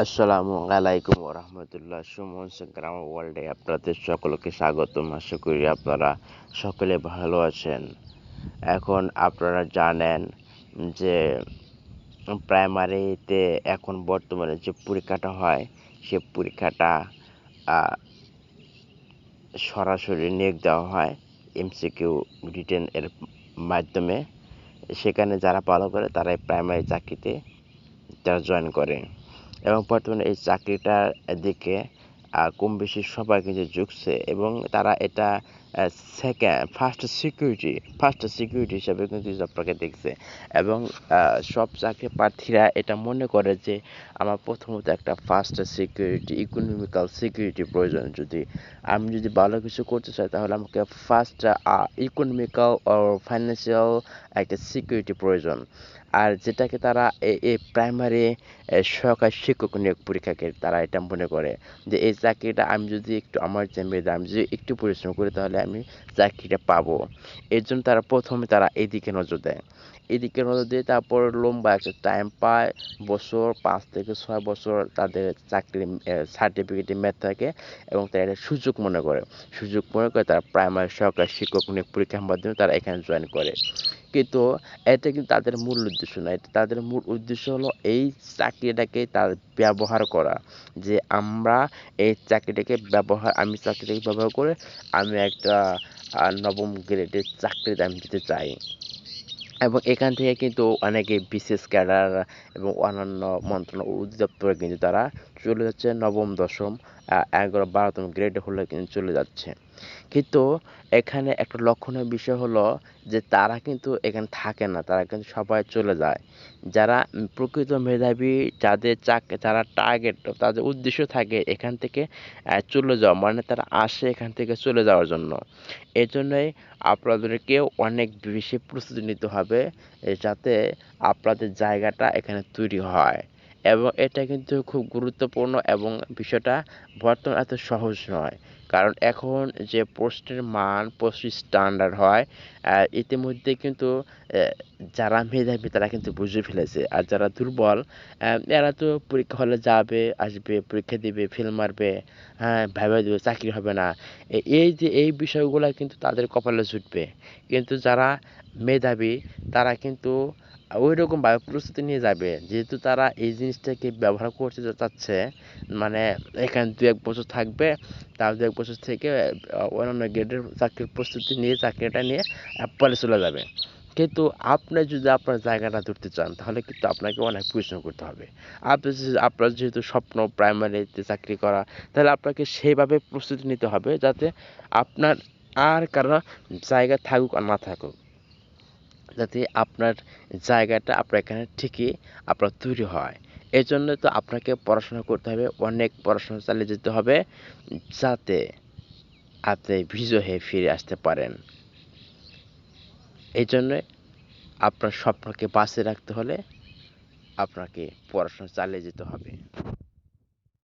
আসসালামু আলাইকুম রহমতুল্লাহ সুমন গ্রাম ওয়ার্ল্ডে আপনাদের সকলকে স্বাগতম। আশা করি আপনারা সকলে ভালো আছেন। এখন আপনারা জানেন যে প্রাইমারিতে এখন বর্তমানে যে পরীক্ষাটা হয়, সে পরীক্ষাটা সরাসরি নিয়োগ দেওয়া হয় এমসিকিউ রিটেন এর মাধ্যমে। সেখানে যারা ভালো করে তারাই প্রাইমারি চাকরিতে তারা জয়েন করে। এবং বর্তমানে এই চাকরিটার দিকে কম বেশি সবাই কিন্তু ঝুঁকছে এবং তারা এটা second first security first security হিসাবে কিন্তু জবটাকে দেখছে এবং সব চাকরি প্রার্থীরা এটা মনে করে যে আমার প্রথমত একটা ফার্স্ট সিকিউরিটি ইকোনমিক্যাল সিকিউরিটি প্রয়োজন। যদি আমি যদি ভালো কিছু করতে চাই তাহলে আমাকে ফার্স্ট ইকোনমিক্যাল ফাইন্যান্সিয়াল একটা সিকিউরিটি প্রয়োজন। আর যেটাকে তারা এই প্রাইমারি সহকারী শিক্ষক নিয়োগ পরীক্ষাকে তারা এটা মনে করে যে, এই চাকরিটা আমি যদি একটু আমার মেধা আমি যদি একটু পরিশ্রম করি তাহলে আমি চাকরিটা পাবো। এর জন্য তারা প্রথমে তারা এদিকে নজর দেয়। এদিকে নজর দিয়ে তারপর লম্বা একটা টাইম পায়, বছর পাঁচ থেকে ছয় বছর তাদের চাকরি সার্টিফিকেটে মেয়াদ থাকে এবং তারা এটা সুযোগ মনে করে। সুযোগ মনে করে তারা প্রাইমারি সরকারি শিক্ষক নিয়োগ পরীক্ষার মাধ্যমে তারা এখানে জয়েন করে। কিন্তু এটা কিন্তু তাদের মূল উদ্দেশ্য না এটা তাদের মূল উদ্দেশ্য হলো এই চাকরিটাকে তার ব্যবহার করা। যে আমরা এই চাকরিটাকে ব্যবহার, আমি চাকরিটাকে ব্যবহার করে আমি একটা নবম গ্রেডের চাকরিতে আমি দিতে চাই। এবং এখান থেকে কিন্তু অনেকে বিশেষ ক্যাডার এবং অন্যান্য মন্ত্রণালয় অধিদপ্তরে কিন্তু তারা চলে যাচ্ছে নবম, দশম এগারো, বারোতম গ্রেড হলে কিন্তু চলে যাচ্ছে। কিন্তু এখানে একটা লক্ষণীয় বিষয় হলো যে তারা কিন্তু এখানে থাকে না, তারা কিন্তু সবাই চলে যায়। যারা প্রকৃত মেধাবী, যাদের চাক, যারা টার্গেট তাদের উদ্দেশ্য থাকে এখান থেকে চলে যাওয়া মানে তারা আসে এখান থেকে চলে যাওয়ার জন্য। এই জন্যই আপনাদেরকেও অনেক বেশি প্রস্তুতি নিতে হবে যাতে আপনাদের জায়গাটা এখানে তৈরি হয়। এবং এটা কিন্তু খুব গুরুত্বপূর্ণ এবং বিষয়টা বর্তমানে এত সহজ নয়। কারণ এখন যে পোস্টের মান পোস্ট স্ট্যান্ডার্ড হয় ইতিমধ্যে কিন্তু যারা মেধাবী তারা কিন্তু বুঝে ফেলেছে। আর যারা দুর্বল এরা তো পরীক্ষা হলে যাবে, আসবে, পরীক্ষা দিবে, ফেল মারবে হ্যাঁ ভেবে দেবে, চাকরি হবে না। এই যে, এই বিষয়গুলো কিন্তু তাদের কপালে জুটবে। কিন্তু যারা মেধাবী, তারা কিন্তু ওই রকমভাবে প্রস্তুতি নিয়ে যাবে। যেহেতু তারা এই জিনিসটাকে ব্যবহার করতে চাচ্ছে মানে এখানে দু এক বছর থাকবে, তার দু এক বছর থেকে অন্যান্য গ্রেডের চাকরির প্রস্তুতি নিয়ে, চাকরিটা নিয়ে পরে চলে যাবে। কিন্তু আপনি যদি আপনার জায়গাটা ধরতে চান, তাহলে কিন্তু আপনাকে অনেক পরিশ্রম করতে হবে। আপনি আপনার যেহেতু স্বপ্ন প্রাইমারিতে চাকরি করা, তাহলে আপনাকে সেইভাবে প্রস্তুতি নিতে হবে যাতে আপনার আর কারও জায়গা থাকুক আর না থাকুক। যাতে আপনার জায়গাটা আপনার এখানে ঠিকই আপনার তৈরি হয়। এই জন্য তো আপনাকে পড়াশোনা করতে হবে, অনেক পড়াশোনা চালিয়ে যেতে হবে, যাতে আপনি বিজয় হয়ে ফিরে আসতে পারেন। এই জন্যে আপনার স্বপ্নকে বাঁচিয়ে রাখতে হলে আপনাকে পড়াশোনা চালিয়ে যেতে হবে।